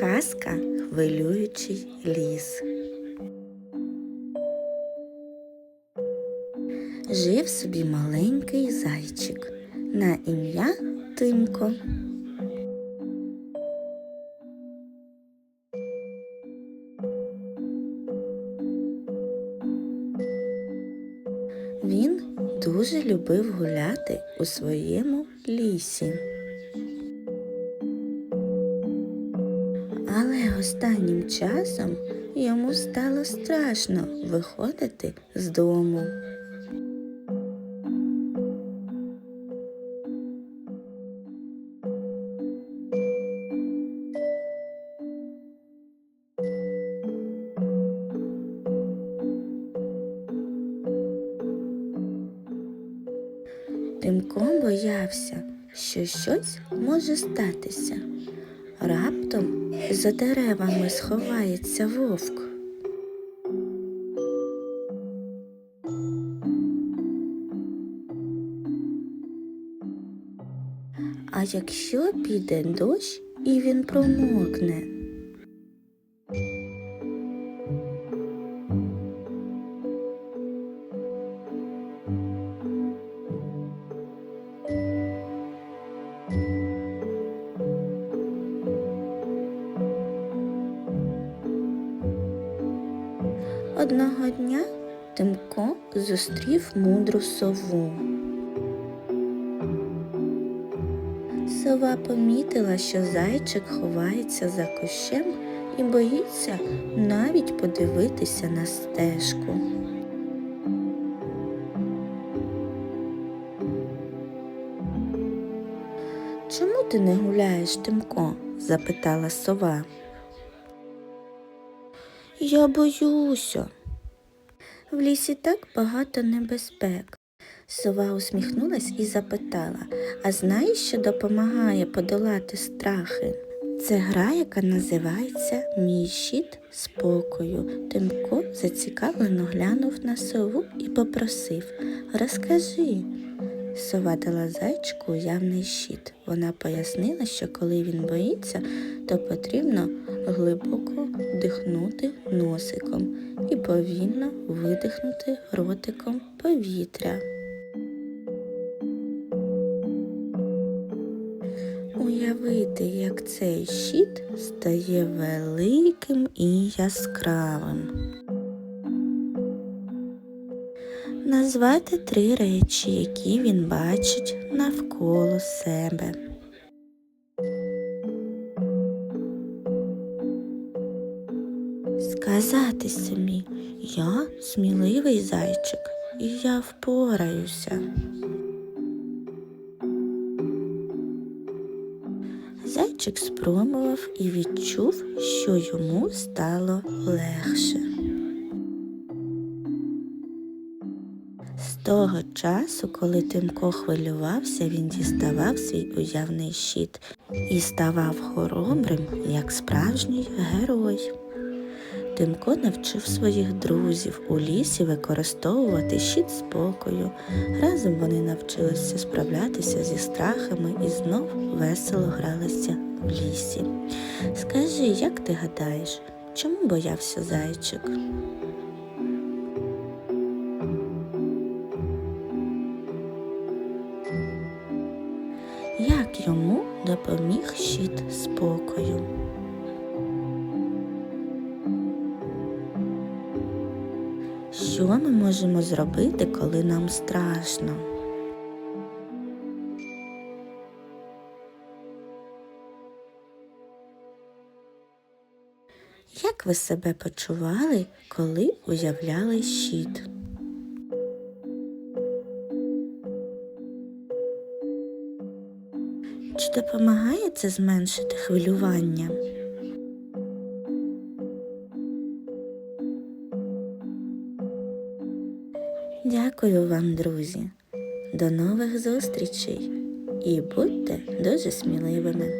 Казка хвилюючий ліс. Жив собі маленький зайчик на ім'я Тимко. Він дуже любив гуляти у своєму лісі. Останнім часом йому стало страшно виходити з дому. Тимко боявся, що щось може статися. Раптом за деревами сховається вовк. А якщо піде дощ і він промокне? Одного дня Тимко зустрів мудру сову. Сова помітила, що зайчик ховається за кущем і боїться навіть подивитися на стежку. Чому ти не гуляєш, Тимко? запитала сова. Я боюся. В лісі так багато небезпек. Сова усміхнулась і запитала, а знаєш, що допомагає подолати страхи? Це гра, яка називається Мій щит спокою. Тимко зацікавлено глянув на сову і попросив Розкажи. Сова дала зайчику уявний щит. Вона пояснила, що коли він боїться, то потрібно глибоко вдихнути носиком і повільно видихнути ротиком повітря. Уявити, як цей щит стає великим і яскравим. Назвати три речі, які він бачить навколо себе. Сказати собі, я сміливий зайчик, і я впораюся. Зайчик спробував і відчув, що йому стало легше. Того часу, коли Тимко хвилювався, він діставав свій уявний щит і ставав хоробрим, як справжній герой. Тимко навчив своїх друзів у лісі використовувати щит спокою. Разом вони навчилися справлятися зі страхами і знов весело гралися в лісі. Скажи, як ти гадаєш, чому боявся зайчик? Йому допоміг щит спокою? Що ми можемо зробити, коли нам страшно? Як ви себе почували, коли уявляли щит? Чи допомагає це зменшити хвилювання? Дякую вам, друзі. До нових зустрічей і будьте дуже сміливими.